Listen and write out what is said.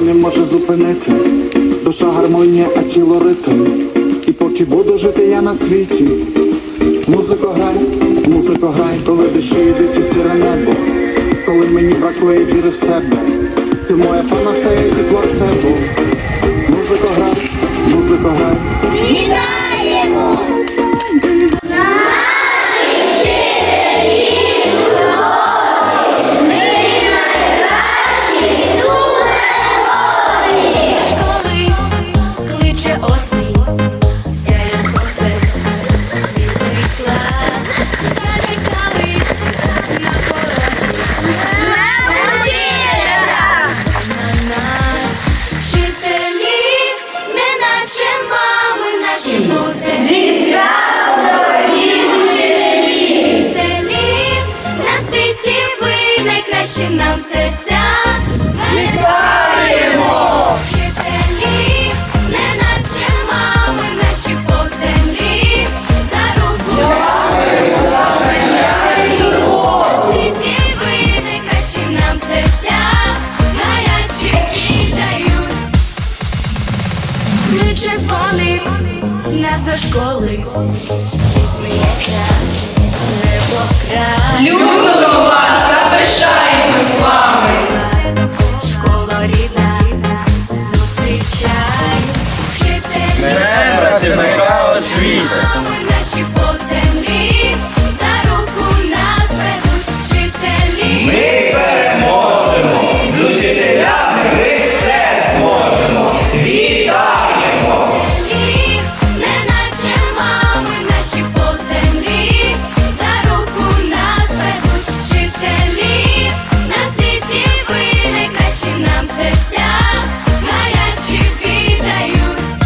не може зупинити. Душа гармонія, а тіло ритм. І поки буду жити я на світі. Музико грай, музико грай, коли йдуть у сіре небо. Коли мені бракує віри в себе. Ти моя панацея і плацебо. Музико грай, музико грай. Світі ви найкращі нам серця. Вітаємо! Вчителі, не наче мами, наші по землі, за руку. На світі ви найкращі нам серця, гарячі віддають. Кличе дзвоник нас до школи, сміється небо That's my power Street.